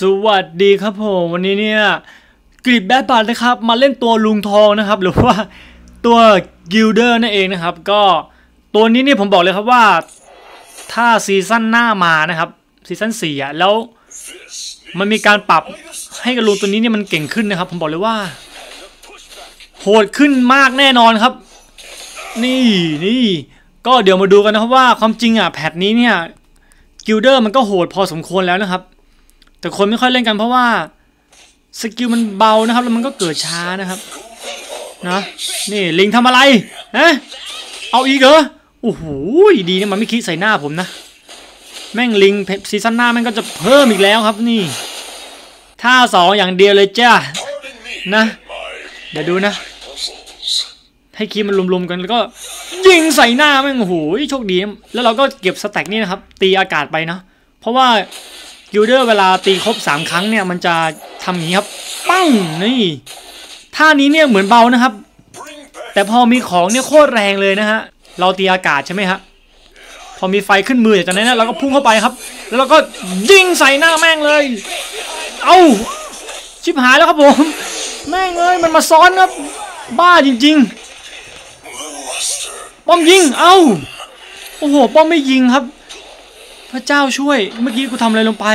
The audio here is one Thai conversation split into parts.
สวัสดีครับผมวันนี้เนี่ยกริบแบดบัตนะครับ มาเล่นตัวลุงทองนะครับ หรือว่าตัวกิลเดอร์นั่นเองนะครับ ก็ตัวนี้เนี่ยผมบอกเลยครับว่า ถ้าซีซั่นหน้ามานะครับซีซั่นสี่อะแล้วมันมีการปรับให้กับลุงตัวนี้เนี่ยมันเก่งขึ้นนะครับ ผมบอกเลยว่าโหดขึ้นมากแน่นอนครับ นี่นี่ก็เดี๋ยวมาดูกันนะครับว่าความจริงอะแพทนี้เนี่ยกิลเดอร์มันก็โหดพอสมควรแล้วนะครับ แต่คนไม่ค่อยเล่นกันเพราะว่าสกิลมันเบานะครับ แล้วมันก็เกิดช้านะครับนะนี่ลิงทำอะไรฮะเอาอีกเหรอโอ้โหดีนะมันไม่คิดใส่หน้าผมนะ แม่งลิงซีซั่นหน้าแม่งก็จะเพิ่มอีกแล้วครับนี่ท่าสองอย่างเดียวเลยจ้านะ เดี๋ยวดูนะ ให้คีมันรวมๆกันแล้วก็ ยิงใส่หน้าแม่งโอ้โหโชคดี แล้วเราก็เก็บสแต็กนี่นะครับ ตีอากาศไปนะเพราะว่า กิลเดอร์เวลาตีครบ 3 ครั้งเนี่ยมันจะทำอย่างนี้ครับ ปั้งนี่ท่านี้เนี่ยเหมือนเบานะครับ แต่พอมีของเนี่ยโคตรแรงเลยนะฮะเราตีอากาศใช่ไหมฮะพอมีไฟขึ้นมือจากนั้นนยเราก็พุ่งเข้าไปครับ แล้วเราก็ยิงใส่หน้าแม่งเลย เอ้าชิบหายแล้วครับผม แม่งเลยมันมาซ้อนครับ บ้าจริง ๆ ป้อมยิงเอ้าโอ้โหป้อมไม่ยิงครับ พระเจ้าช่วย เมื่อกี้กูทำอะไรลงไป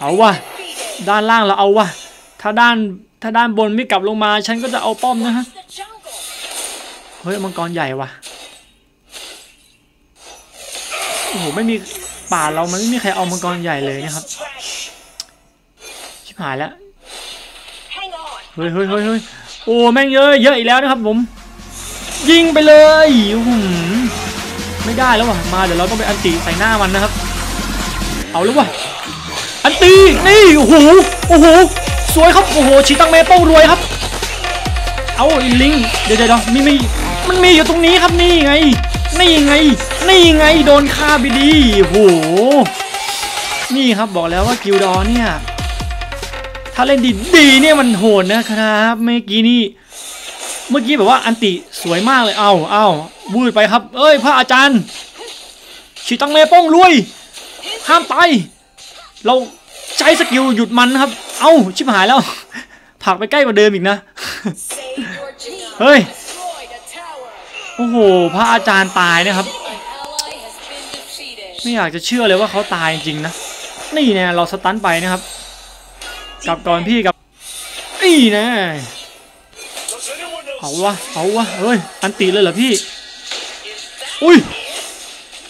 เอาวะด้านล่างเราเอาวะถ้าด้านถ้าด้านบนไม่กลับลงมา ฉันก็จะเอาป้อมนะฮะ เฮ้ยมังกรใหญ่วะโอ้โหไม่มีป่าเรามันไม่มีใครเอามังกรใหญ่เลยนะครับชิบหายแล้วเฮ้ยเฮ้ยเฮ้ยโอ้แม่งเยอะเยอะอีกแล้วนะครับผม ยิงไปเลยอื้อหือ ไม่ได้แล้วว่ะมาเดี๋ยวเราต้องไปอันติใส่หน้ามันนะครับ เอาแล้วว่ะอันตีนี่โอ้โหโอ้โหสวยครับโอ้โหชีตังเมโป้งรวยครับ เอาอีลิงเดี๋ยวเดี๋ยวมีมีมันมีอยู่ตรงนี้ครับนี่ไงนี่ไงนี่ไงโดนฆ่าไปดีโอ้โหนี่ครับบอกแล้วว่ากิลดอเนี่ยถ้าเล่นดีดีเนี่ยมันโหดนะครับเมื่อกี้นี่ เมื่อกี้แบบว่าอันติสวยมากเลยเอาเอาวืดไปครับ เอ้ยพระอาจารย์ฉีตังเมป้องรวยห้ามตายเราใช้สกิลหยุดมันนะครับ เอ้าชิบหายแล้วผลักไปใกล้กว่าเดิมอีกนะ เฮ้ย โอ้โห พระอาจารย์ตายนะครับ ไม่อยากจะเชื่อเลยว่าเขาตายจริงๆนะ นี่เนี่ยเราสตันไปนะครับ กลับก่อนพี่กับนี่นะ เอาวะเอาวะเฮ้ยอันตีเลยเหรอพี่ อุ้ย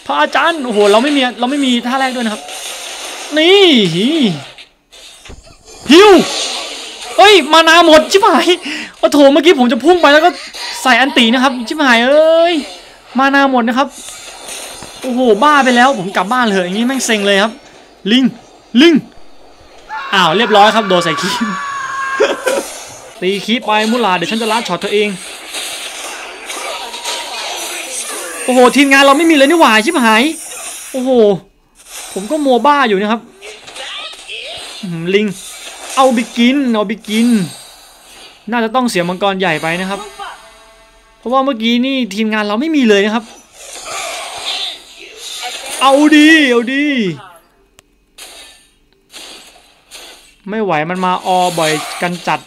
พระอาจารย์โอ้โหเราไม่มีเราไม่มีท่าแรกด้วยนะครับ นี่ฮิวเฮ้ยมานาหมดชิบหายโอ้โถเมื่อกี้ผมจะพุ่งไปแล้วก็ใส่อันตีนะครับชิบหายเอ้ยมานาหมดนะครับโอ้โหบ้าไปแล้วผมกลับบ้านเลยอย่างนี้แม่งเซ็งเลยครับ ลิงลิงอ้าวเรียบร้อยครับโดนใส่คีม ตีคีไปมุลาเดี๋ยวฉันจะลัดช็อตเธอเอง โอ้โหทีมงานเราไม่มีเลยนี่หว่าชิบหาย โอ้โห ผมก็โมบ้าอยู่นะครับ ลิง เอาบิกิน เอาบิกิน น่าจะต้องเสียมังกรใหญ่ไปนะครับ เพราะว่าเมื่อกี้นี่ทีมงานเราไม่มีเลยนะครับ เอาดีเอาดีไม่ไหวมันมาออบ่อยกันจัด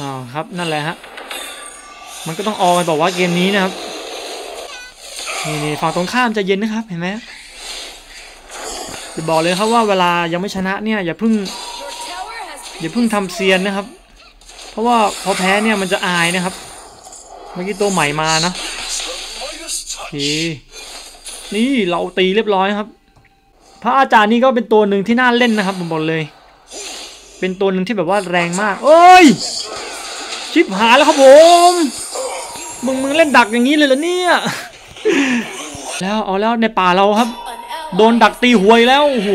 อ๋อครับนั่นแหละฮะมันก็ต้องออกันบอกว่าเกมนี้นะครับนี่นี่ฝั่งตรงข้ามจะเย็นนะครับเห็นไหมจะบอกเลยครับว่าเวลายังไม่ชนะเนี่ยอย่าเพิ่งอย่าเพิ่งทำเซียนนะครับ เพราะว่าพอแพ้เนี่ยมันจะอายนะครับ เมื่อกี้ตัวใหม่มานะโอเคนี่เราตีเรียบร้อยครับ พระอาจารย์นี่ก็เป็นตัวหนึ่งที่น่าเล่นนะครับผมบอกเลย เป็นตัวหนึ่งที่แบบว่าแรงมาก เอ้ย ชิบหายแล้วครับผม มึงมึงเล่นดักอย่างนี้เลยเหรอเนี่ย แล้วเอาแล้วในป่าเราครับ โดนดักตีหวยแล้วโอ้โห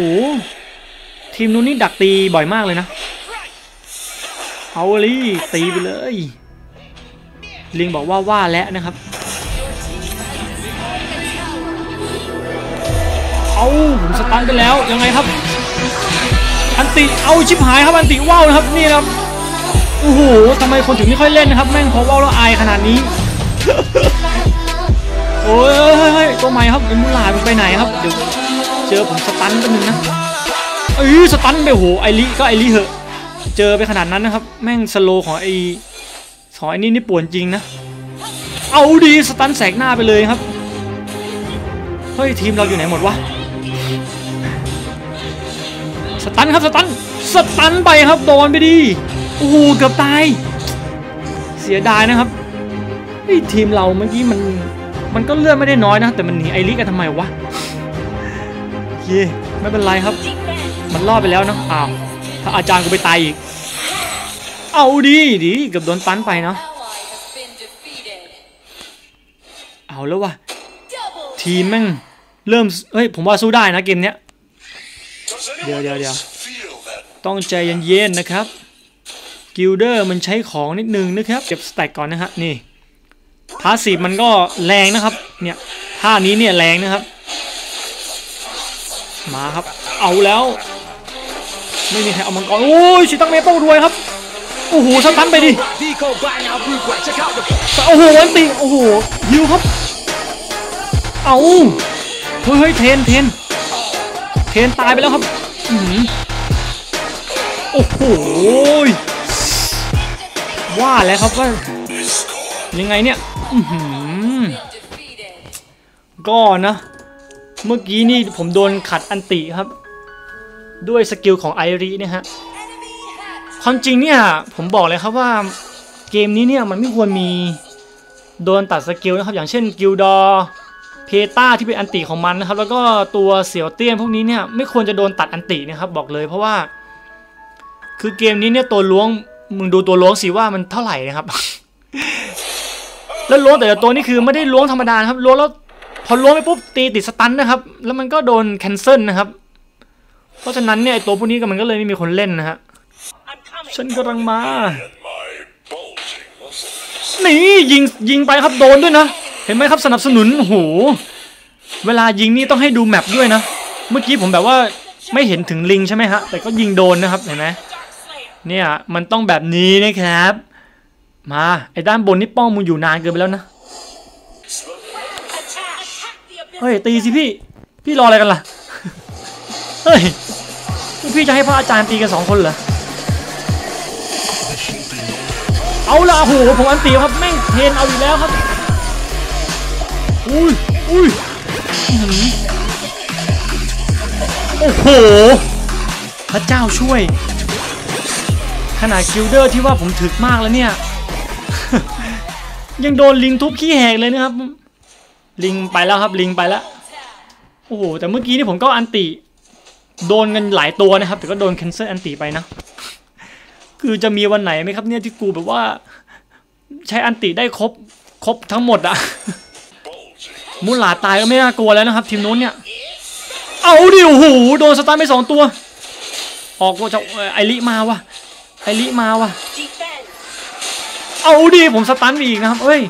ทีมนู้นนี่ดักตีบ่อยมากเลยนะเอาลีตีไปเลย ลิงบอกว่าว่าแล้วนะครับ เอาผมสตันกันแล้วยังไงครับ อันติเอาชิบหายครับอันติว้าวนะครับนี่นะครับ อ้โหทำไมคนถึงไม่ค่อยเล่นนะครับ แม่งพอว้าวแล้วอายขนาดนี้ โอ้ยตัวใหม่ครับเป็นมูลามันไปไหนครับ เดี๋ยวเจอผมสตันกันหนึ่งนะเอ้ยสตันไปโหไอริก็ไอริเหอะ เจอไปขนาดนั้นนะครับ แม่งสโลของไอของไอนี่นี่ป่วนจริงนะ เอาดีสตันแสกหน้าไปเลยครับ เฮ้ยทีมเราอยู่ไหนหมดวะ สตันครับสตันสตันไปครับโดนไปดี โอ้โหเกือบตาย เสียดายนะครับไอ้ทีมเราเมื่อกี้มันมันก็เลือดไม่ได้น้อยนะ แต่มันหนีไอริกันทำไมวะโอเคไม่เป็นไรครับ มันรอดไปแล้วเนะอ้าวถ้าอาจารย์กูไปตายอีก เอาดีดีเกือบโดนตันไปเนาะเอาแล้ววะทีมแม่งเริ่มเฮ้ยผมว่าสู้ได้นะเกมเนี้ย Does Yeah, anyone yeah, yeah. else feel that ต้องใจเย็นๆนะครับ กิลเดอร์มันใช้ของนิดนึงนะครับ เก็บสแต็กก่อนนะฮะนี่พาสซีฟมันก็แรงนะครับ เนี่ยท่านี้เนี่ยแรงนะครับ มาครับ เอาแล้ว ไม่มีใครเอามังกรโอ้ยชิตังเมเปิลรวยครับโอ้โหสตันไปดิโอ้โหอันติโอ้โหฮิวครับ เอาเฮ้ยเทนเทนเทนตายไปแล้วครับโอ้โห ว่าแล้วครับว่ายังไงเนี่ยก็นะ เมื่อกี้นี่ผมโดนขัดอันติครับ ด้วยสกิลของไอรีนะฮะความจริงเนี่ยผมบอกเลยครับว่าเกมนี้เนี่ยมันไม่ควรมีโดนตัดสกิลนะครับอย่างเช่นกิลดอเพตาที่เป็นอันติของมันนะครับ แล้วก็ตัวเสี่ยวเตี้ยนพวกนี้เนี่ยไม่ควรจะโดนตัดอันตินะครับบอกเลยเพราะว่า คือเกมนี้เนี่ยตัวล้วง มึงดูตัวล้วงสิว่ามันเท่าไหร่นะครับ แล้วล้วงแต่ละตัวนี่คือไม่ได้ล้วงธรรมดาครับล้วงแล้วพอล้วงไปปุ๊บตีติดสตันนะครับ แล้วมันก็โดนแคนเซิลนะครับ เพราะฉะนั้นเนี่ยไอ้ตัวพวกนี้ก็มันก็เลยไม่มีคนเล่นนะฮะฉันกำลังมา นี่ยิงยิงไปครับโดนด้วยนะ เห็นไหมครับสนับสนุนโอ้โหเวลายิงนี่ต้องให้ดูแมปด้วยนะ เมื่อกี้ผมแบบว่าไม่เห็นถึงลิงใช่ไหมฮะ แต่ก็ยิงโดนนะครับเห็นไหม เนี่ยมันต้องแบบนี้นะครับ มาไอ้ด้านบนนี่ป้องมึงอยู่นานเกินไปแล้วนะเฮ้ยตีสิพี่ พี่รออะไรกันล่ะเฮ้ยพี่จะให้พระอาจารย์ตีกันสองคนเหรอเอาละโอ้โหผมอันตีครับแม่งเทนเอาอยู่แล้วครับอุ้ยอุ้ยโอ้โหพระเจ้าช่วย ขนาดกิลเดอร์ที่ว่าผมถึกมากแล้วเนี่ย ยังโดนลิงทุบขี้แหกเลยนะครับ ลิงไปแล้วครับลิงไปแล้ว โอ้โห แต่เมื่อกี้นี่ผมก็อันติ โดนกันหลายตัวนะครับ แต่ก็โดน cancel อันติไปนะ คือจะมีวันไหนไหมครับเนี่ยที่กูแบบว่า ใช้อันติได้ครบครบทั้งหมดอะมูหลาตายก็ไม่น่ากลัวแล้วนะครับ ทีมนู้นเนี่ย เอาดิโอ้โหโดนสตาร์ไปสองตัว ออกว่าจะไอริมาวะ ไอริมาวะ Defend. เอาดิผมสตันไปอีกนะครับ เอ้ย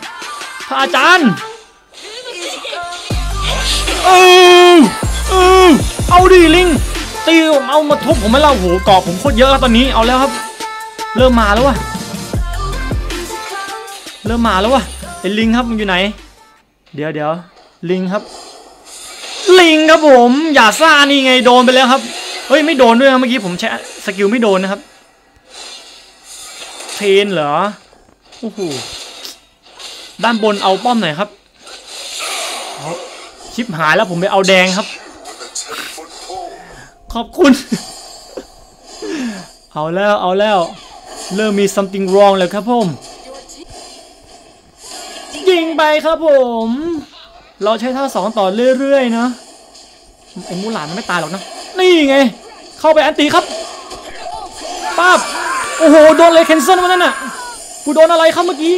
พระอาจารย์เออเออเอาดิลิงตีเอามาทุบผมไม่เล่าโหกรอบผมโคตรเยอะแล้วตอนนี้เอาแล้วครับ เริ่มมาแล้ววะเริ่มมาแล้ววะไอ้ลิงครับมันอยู่ไหน เดี๋ยวเดี๋ยวลิงครับ ลิงครับผม อย่าซ่านี่ไงโดนไปแล้วครับเฮ้ยไม่โดนด้วยนะเมื่อกี้ผมใช้สกิลไม่โดนนะครับ เทรนเหรอ โอ้โห ด้านบนเอาป้อมหน่อยครับ ชิปหายแล้วผมไปเอาแดงครับ ขอบคุณ เอาแล้วเอาแล้ว เริ่มมี something wrong แล้วครับผม ยิงไปครับผม เราใช้ท่าสองต่อเรื่อยๆนะไอ้มูหลานมันไม่ตายหรอกนะ นี่ไง เข้าไปอันตีครับป้าบ โอ้โหโดนอะไรแคนเซิลวะนั่นน่ะกูโดนอะไรครับเมื่อกี้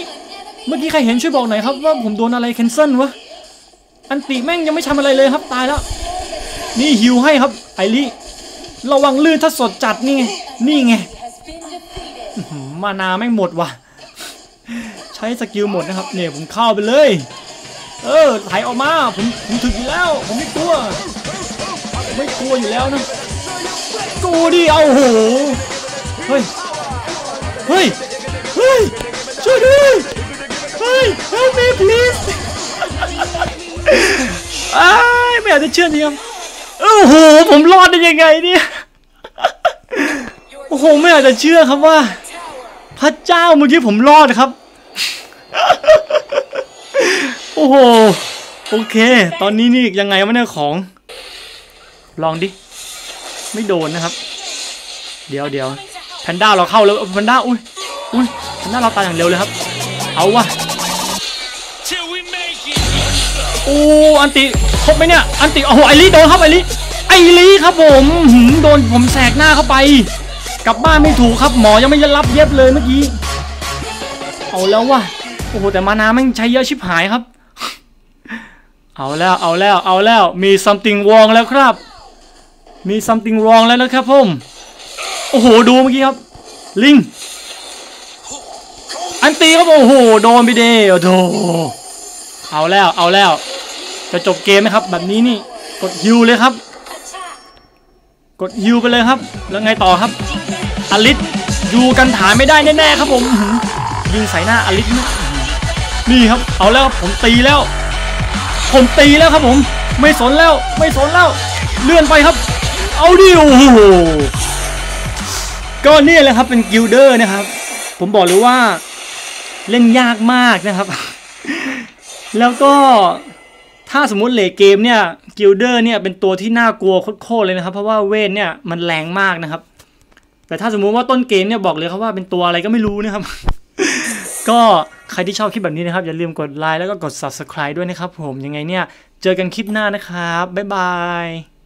เมื่อกี้ใครเห็นช่วยบอกหน่อยครับว่าผมโดนอะไรแคนเซิลวะอันติแม่งยังไม่ทำอะไรเลยครับตายแล้ว นี่ฮิวให้ครับไอริระวังลื่นถ้าสดจัดนี่ไงนี่ไงมานาแม่งหมดว่ะ ใช้สกิลหมดนะครับเนี่ยผมเข้าไปเลย เออไหลออกมาผมผมถึกอยู่แล้ว ผมไม่กลัวไม่กลัวอยู่แล้วนะกูดิเอาโหเฮ้ย เฮ้ย เฮ้ย ช่วยด้วย เฮ้ย help me please อ้ายไม่อยากจะเชื่อจริงครับโอ้โห ผมรอดได้ยังไงเนี่ย โอ้โห ไม่อยากจะเชื่อครับว่า พระเจ้าเมื่อกี้ผมรอดครับ โอ้โห โอเค ตอนนี้นี่ยังไงวะเนี่ยของ ลองดิ ไม่โดนนะครับ เดี๋ยวเดี๋ยว พนด้าเราเข้าแล้วแพนด้าอุ้ยอุ้ยแพนด้าเราตายอย่างเร็วเลยครับ เอาวะโอ้อันติครบไหมเนี่ยอันติโอ้โหไอรีโดนครับไอรีไอรีครับผมหืมโดนผมแสกหน้าเข้าไป กลับบ้านไม่ถูกครับหมอยังไม่รับเย็บเลยเมื่อกี้เอาแล้ววะโอ้โหแต่มานาแม่งใช้เยอะชิบหายครับ เอาแล้วเอาแล้วเอาแล้วมี something wrong แล้วครับ มี something wrong แล้วนะครับผม โอ้โห ดูเมื่อกี้ครับ ลิง อันตีครับ โอ้โห โดนไปเด้โอ้โหเอาแล้ว เอาแล้ว จะจบเกมไหมครับ แบบนี้นี่ กดฮิวเลยครับ กดฮิวไปเลยครับ แล้วไงต่อครับ อลิสอยู่กันฐานไม่ได้แน่ๆครับผมยิงใส่หน้าอลิสนี่ครับ เอาแล้วครับผมตีแล้ว ผมตีแล้วครับผม ไม่สนแล้ว ไม่สนแล้ว เลื่อนไปครับ เอาดิโอ้โห ก็นี่แหละครับเป็นกิลเดอร์นะครับ ผมบอกเลยว่าเล่นยากมากนะครับ แล้วก็ถ้าสมมุติเลทเกมเนี่ยกิลเดอร์เนี่ยเป็นตัวที่น่ากลัวโคตรเลยนะครับ เพราะว่าเวทเนี่ยมันแรงมากนะครับ แต่ถ้าสมมุติว่าต้นเกมเนี่ยบอกเลยครับว่าเป็นตัวอะไรก็ไม่รู้นะครับ ก็ใครที่ชอบคลิปแบบนี้นะครับ อย่าลืมกดไลค์แล้วก็กด subscribe ด้วยนะครับผมยังไงเนี่ย เจอกันคลิปหน้านะครับบ๊ายบาย